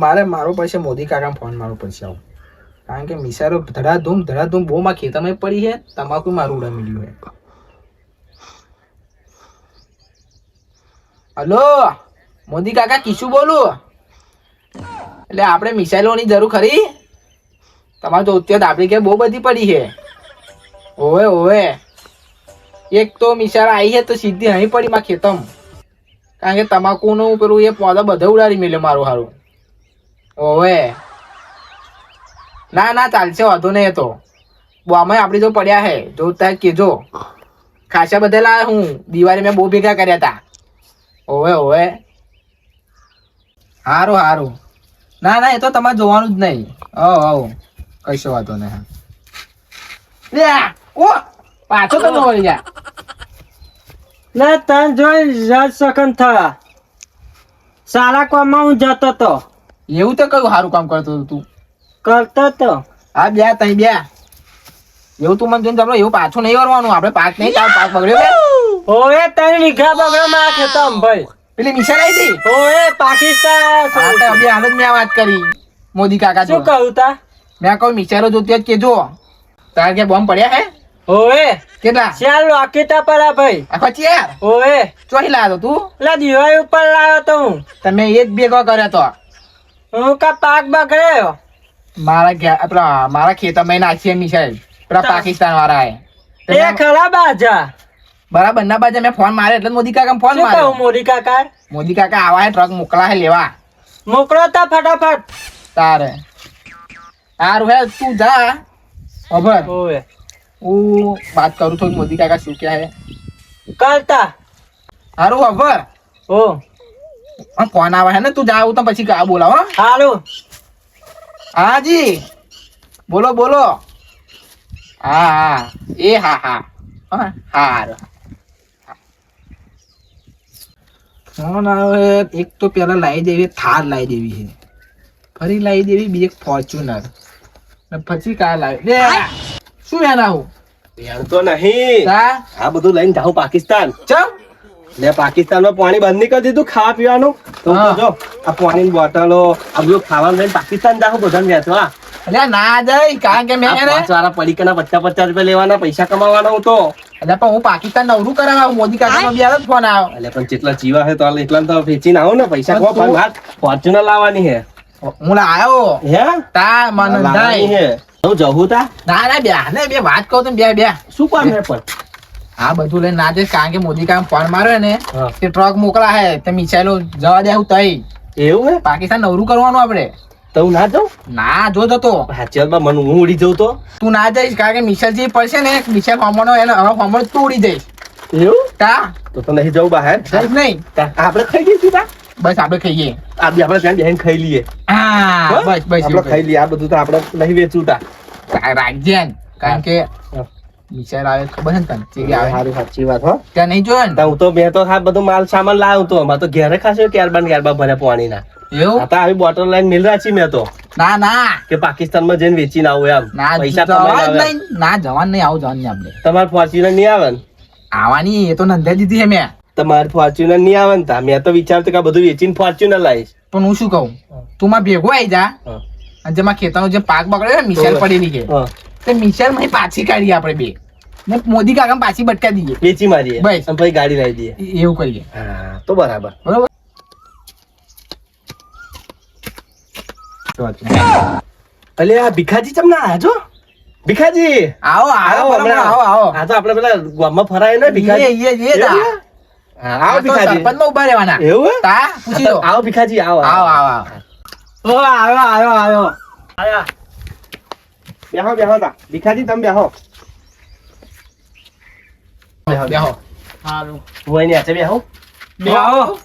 મારે મારો પડશે મોદી કાકા ફોન મારો પડશે આવું. કારણ કે મિસારો ધડાધૂમ ધડાધૂમ બહુ માં ખેતરમાં પડી છે, તમાકુ મારું ઉડા મળ્યું છે. હલો, મોદી કાકા, કિશુ બોલું? એટલે આપણે મિસાઇલોની જરૂર ખરી? તમારે તો અત્યારે આપણી કે બહુ બધી પડી છે. ઓવે ઓવે. એક તો મિસાર આવી છે, તો સીધી અહીં પડી માં ખેતમ કારણ કે તમાકુનું પેલું એ પોદા બધા ઉડાડી મેલે મારું હારું. ઓવે. ના ના, ચાલશે, વાંધો નહીં તો. બોમાં આપણી તો પડ્યા હે. જો, ત્યાં કેજો. ખાસા બધા લાવ્યા હું. દિવાળી મેં બહુ ભેગા કર્યા હતા ઓવે ઓવે. સારું સારું ના ના, એ તો તમારે જોવાનું જ નહીં. હવ હવ. કશો વાંધો નહીં, હા. ઓ, પાછો તો વળી જા લે તન જોઈ રજ સકન થા. સારા કામમાં હું જતો તો. એવું તો કયું સારું કામ કરતો હતો તું? કરતો તો. હા બે તઈ બે એવું તું મને જોઈને આપણે એવું પાછું નહીં વરવાનું આપણે પાક નહીં તાર પાક બગડ્યો બે ઓએ ત્રણ વીઘા બગડો માં ખેતમ ભાઈ. પેલી મિશન આવી હતી? ઓએ પાકિસ્તાન હા અભી હાલ જ મેં વાત કરી મોદી કાકા શું કહું તા? મેં કહું મિસારો જોતી જ કેજો. તાર કે બોમ્બ પડ્યા હે? ઓએ કેટલા ચાલ લોકેટા પડા ભાઈ. આખો ચેર ઓએ ચોહી લાવ્યો તું? લા દિવાળી ઉપર લાવ્યો તો હું. તમે એક ભેગો કર્યો તો. હું કા પાક બગડ્યો? મારા ઘે- આપણા મારા ખેતરમાં નાખીએ મિસાઈલ પેલા પાકિસ્તાન વાળા એ ખરા બાજા. બરાબર ના બાજુ મેં ફોન માર્યો એટલે મોદી કાકા ફોન માર્યો. મોદી કાકા? મોદી કાકા આવા ટ્રક મોકલા હે લેવા. મોકલો તા ફટાફટ. તારે. સારું હે તું જા. ખબર ઓએ હું વાત કરું છું મોદી કાકા શું કહે હે કરતા સારું ખબર ઓ હા ફોન આવે હે ને તું જા હું તો પછી કા બોલાવો હો. હારું હાજી બોલો બોલો હા હા એ હા હા હા હારું ફોન આવે એક તો પેલા લાવી દેવી થાર લાવી દેવી છે ફરી લાવી દેવી બીજી એક ફોર્ચ્યુનર ને પછી કાર લાવી લે શું યાર આવું? યાર તો નહીં. આ બધું લઈને જાઉં પાકિસ્તાન. ચમ? ને પાકિસ્તાનમાં પાણી બંધ નહીં કરી દીધું ખાવા પીવાનું. તો જો આ પાણીની બોટલો આ બધું ખાવાનું લઈને પાકિસ્તાન જાઉં બધાને વેચવા એટલે ના જઈ કારણ કે મેં પાંચ વાળા પડીકાના પચાસ પચાસ રૂપિયા લેવાના પૈસા કમાવાના હું તો. એટલે પણ હું પાકિસ્તાન નવરું કરાવવા મોદી કાકાનો બી હાલ ફોન આવ્યો એટલે પણ જેટલા જીવા છે તો એટલા તો વેચીને આવો ને પૈસા પણ વાત ફોર્ચ્યુનર લાવવાની હે. હું આવ્યો હે? તા મને હે. હું જવું તા? ના ના બે ને બે વાત કહું તો બે બે. શું કામ હે પણ? આ બધું લઈને ના જઈશ કારણ કે મોદી કામ ફોન માર્યો ને તે ટ્રક મોકલા હે તે મિસાઈલો જવા દે હું તઈ. એવું હે? પાકિસ્તાન નવરું કરવાનું આપણે. તો ના જાઉં? ના જો જતો. સાચી વાતમાં મને હું ઉડી જઉં તો? તું ના જઈશ કારણ કે મિસાઈલ જે પડશે ને મિસાઈલ હોમવાનો એને હવે હોમણ તું ઉડી જઈશ. એવું? તા. તો તો નહીં જવું બહાર? નહીં. આપડે આપણે ખાઈ તા. બસ આપણે ખાઈએ આ આપણે ત્યાં બેહીને ખાઈ લઈએ. હા બસ. બસ આપણે ખાઈ લઈએ. આ બધું તો આપણે નહીં વેચવું તા રાખજે કારણ કે હા. આવે ખબર ને તને ચેવી આવે. સારું સાચી વાત હો. ત્યાં નહીં જોયો ને? હું તો મેં તો આ બધું માલ સામાન લાવ્યો તો. અમારે તો ઘેરે ખાશે ક્યારબાન ક્યારબા ભરે પાણીના. એવું? આવી બોટલ લાઈન મિલ રાખી મેં તો. ના ના. કે પાકિસ્તાનમાં જઈને વેચીને આવું એમ. પૈસા ના જવાનું નહીં. આવું જવાનું નહીં આપણે તમારે ફોર્ચ્યુનર નહીં આવે આવવાની એ તો નંદા દીધી છે મેં. તમારે ફોર્ચ્યુનર નહીં આવે ને મેં તો વિચારતો કે આ બધું વેચીને ફોર્ચ્યુનર લાવીશ. પણ હું શું કહું? તું માં ભેગો આવી જા. અને જેમાં ખેતરનો જે પાક બગડ્યો ને મિસાઈલ. પડેલી છે. તે મિસાઈલમાં પાછી કાઢીએ આપણે બે. ને મોદી કાકા પાછી બટકા દઈએ. વેચી મારીએ. બસ. પછી ગાડી લાવી દઈએ. એવું કરીએ હા તો બરાબર. બરાબર? અલે આ ભીખાજી ચમ ના આજો ભીખાજી? આવો આવો આવો આવો આ તો આપણે પેલા ગામમાં ફરાય ને ભીખાજી. એ- એ- એ આવો ભીખાજી. સરપંચમાં ઊભા રહેવાના. એવું તા પૂછી લો. આવો ભીખાજી આવો આવો. આવો આવો ઓ આવ્યો આવ્યો આવ્યો આયા. બેહો બેહો તા. ભીખાજી તમે બેહો. બેહો બેહો. હારું. હું એની હાથે બેહો. બેહો.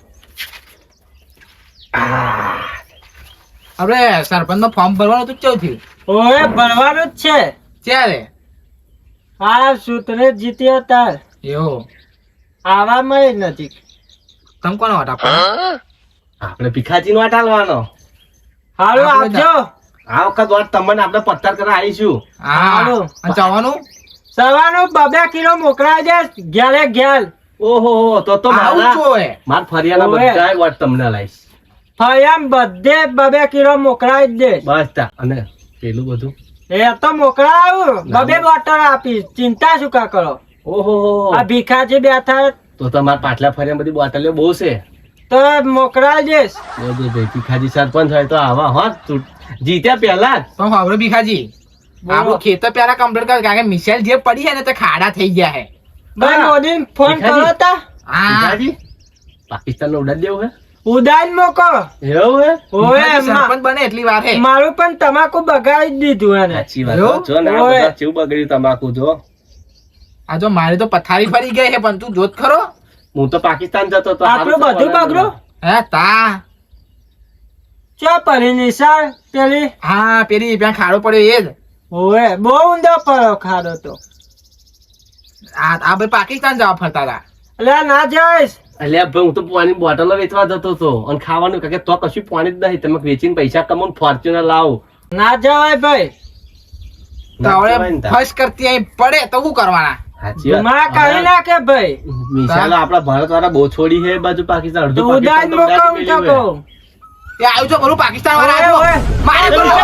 આપણે સરપંચમાં ફોર્મ ભરવાનું તો કેવું થયું ઓએ ભરવાનું જ છે. ત્યારે આ સૂત્રે જીત્યો તાર. એવું. આવામાં નથી. તમે કોનો વાટ આપો આપણે ભીખાજી નો વાટ આલવાનો હાલો આપજો આ વખત વાટ તમને આપણે પત્તર કરવા આવીશું. હાલો. જવાનું? સવારનું બબે કિલો મોકલાય છે ઘેરે ઘેર ઓહો હો, તો તો આવું મારા માર ફરિયાના. બધા વાત તમને લાઈશ. ફયામ બધે બબે કિલો મોકલાવી જ દે. બસ તા. અને પેલું બધું? એ તો મોકલાવું. બબે બોટલ આપીશ ચિંતા શું કા કરો? ઓહો. આ ભીખાજી બેઠા તો તમારા પાટલા ફર્યા બધી બોટલો બહુ છે. તો દઈશ બધું ભાઈ ભીખાજી સરપંચ હોય તો આવા હોત તું જીત્યા પહેલા જ. તો હવે ભીખાજી. બોલો. ખેતર પહેલા કમ્પ્લીટ કર કારણ કે મિસાઈલ જે પડી છે ને તો ખાડા થઈ ગયા છે. ભાઈ મોદી ફોન કરો તા. હા. પાકિસ્તાન નો ઉડાડી દેવું ઉડાન મોકો. એવું હે? ઓએ સરપંચ બને એટલી વાર હે. મારું પણ તમાકુ બગાડી જ દીધું એને. સાચી વાત? જો ને આ બધા બગડ્યું તમાકુ જો. આ જો મારે તો પથારી ફરી ગઈ છે પણ તું જોત ખરો. હું તો પાકિસ્તાન જતો હતો આપણો બધું બગડ્યું હે તા. ચો પરી નિશાળ પેલી? હા પેલી ત્યાં ખાડો પડ્યો એ જ. ઓએ બહુ ઊંધો પડ્યો ખાડો તો. આ આ ભાઈ પાકિસ્તાન જવા ફરતા હતા. એટલે ના જઈશ. અલ્યા ભાઈ હું તો પાણી બોટલો વેચવા જતો હતો અને ખાવાનું કે તો કશું પાણી જ નહીં. તમે વેચીને પૈસા કમાવો ફોર્ચ્યુનર લાવો. ના જવાય ભાઈ. તો હવે ફર્સ્ટ કરતી અહીં પડે તો શું કરવાના? વાળા પાકિસ્તાન તો